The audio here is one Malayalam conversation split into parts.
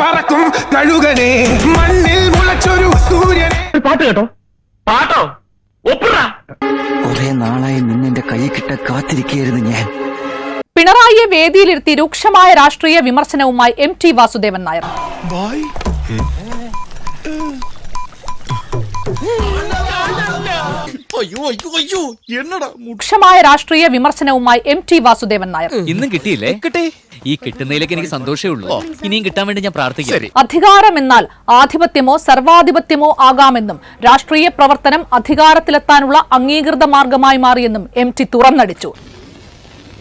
പറക്കും കഴുകനെ മണ്ണിൽ മുളച്ചൊരു സൂര്യനെ. പാട്ട് കേട്ടോ. പാട്ടോ? കുറെ നാളായി നിന്നെന്റെ കൈ കിട്ട കാത്തിരിക്കുകയായിരുന്നു ഞാൻ. പിണറായിയെ വേദിയിലിരുത്തി രൂക്ഷമായ രാഷ്ട്രീയ വിമർശനവുമായി എം ടി വാസുദേവൻ നായർ. രൂക്ഷമായ രാഷ്ട്രീയ വിമർശനവുമായി എം ടി വാസുദേവൻ നായർ. ഇന്നും കിട്ടിയില്ലേ? കിട്ടി. ഈ കിട്ടുന്നതിലേക്ക് എനിക്ക് സന്തോഷമേ ഉള്ളൂ. ഇനിയും കിട്ടാൻ വേണ്ടി ഞാൻ പ്രാർത്ഥിക്കാം. അധികാരമെന്നാൽ ആധിപത്യമോ സർവാധിപത്യമോ ആകാമെന്നും രാഷ്ട്രീയ പ്രവർത്തനം അധികാരത്തിലെത്താനുള്ള അംഗീകൃത മാർഗമായി മാറിയെന്നും എം ടി തുറന്നടിച്ചു.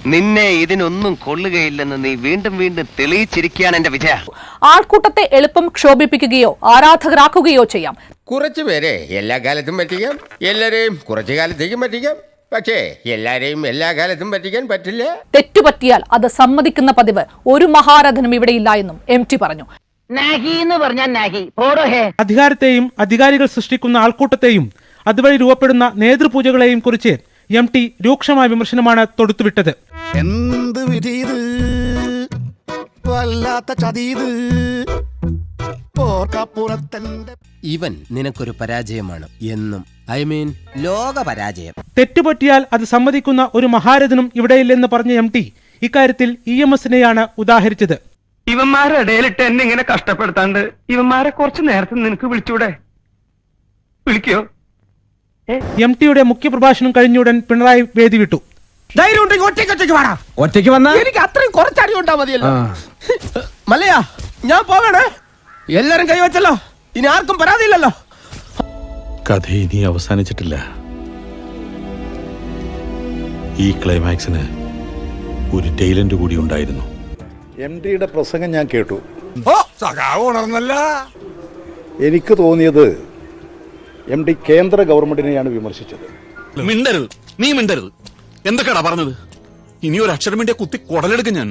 നിന്നെ ഇതിനൊന്നും കൊള്ളുകയില്ലെന്ന് നീ വീണ്ടും വീണ്ടും തെളിയിച്ചിരിക്കുകയാണ് എന്റെ വിജയ. ആൾക്കൂട്ടത്തെ എളുപ്പം ക്ഷോഭിപ്പിക്കുകയോ ആരാധകരാക്കുകയോ ചെയ്യാം. കുറച്ചു പേരെ എല്ലാ കാലത്തും പറ്റിക്കാം. എല്ലാരെയും കുറച്ചു കാലത്തേക്കും പറ്റിക്കാം. പക്ഷേ എല്ലാരെയും എല്ലാ കാലത്തും പറ്റിക്കാൻ പറ്റില്ല. തെറ്റുപറ്റിയാൽ അത് സമ്മതിക്കുന്ന പതിവ് ഒരു മഹാരഥനും ഇവിടെയില്ല എന്നും എം ടി പറഞ്ഞു. നാഹി എന്ന് പറഞ്ഞാൽ നാഹി. പോടോ അധികാരത്തെയും അധികാരികൾ സൃഷ്ടിക്കുന്ന ആൾക്കൂട്ടത്തെയും അതുവഴി രൂപപ്പെടുന്ന നേതൃപൂജകളെയും കുറിച്ച് എം ടി രൂക്ഷമായ വിമർശനമാണ് തൊടുത്തുവിട്ടത്. എന്ത് വിധീത് വല്ലാത്ത ചതീത് ഓർക്കപ്പുറത്തന്റെ ഇവൻ നിനക്കൊരു പരാജയമാണ്. എന്നും ഐ മീൻ ലോക പരാജയം. തെറ്റുപറ്റിയാൽ അത് സമ്മതിക്കുന്ന ഒരു മഹാരഥനും ഇവിടെയില്ലെന്ന് പറഞ്ഞ എം ടി ഇക്കാര്യത്തിൽ ഇ എം എസിനെയാണ് ഉദാഹരിച്ചത്. ഇവന്മാരുടെ ഇടയിലിട്ട് എന്നെ ഇങ്ങനെ കഷ്ടപ്പെടുത്താണ്ട് ഇവന്മാരെ കുറച്ച് നേരത്തെ നിനക്ക് വിളിച്ചൂടെ? വിളിക്കോ? എം ടിയുടെ മുഖ്യപ്രഭാഷണം കഴിഞ്ഞുടൻ പിണറായി വേദി വിട്ടു ധൈര്യം ഉണ്ടെങ്കിൽ ഒറ്റയ്ക്ക് ഒറ്റയ്ക്ക് വേണം ഒറ്റയ്ക്ക് വന്ന? എനിക്ക് അത്രയും കുറച്ചടി ഉണ്ടാ മതിയല്ലോ. മല്ലയാ ഞാൻ പോകണേ എല്ലാരും കൈവച്ചല്ലോ ഇനി ആർക്കും പരാതിയില്ലല്ലോ. കഥ ഇനി അവസാനിച്ചിട്ടില്ല. ഈ ക്ലൈമാക്സിന് ഒരു ടൈലന്റ് കൂടി ഉണ്ടായിരുന്നു. എം ഡിയുടെ പ്രസംഗം ഞാൻ കേട്ടു. ഉണർന്നല്ല. എനിക്ക് തോന്നിയത് എം ഡി കേന്ദ്ര ഗവൺമെന്റിനെയാണ് വിമർശിച്ചത്. മിണ്ടരുത്. നീ മിണ്ടരുത്. എന്തൊക്കെയാടാ പറഞ്ഞത്? ഇനി ഒരു അക്ഷരം വേണ്ടിയ കുത്തി കൊടലെടുക്കും ഞാൻ.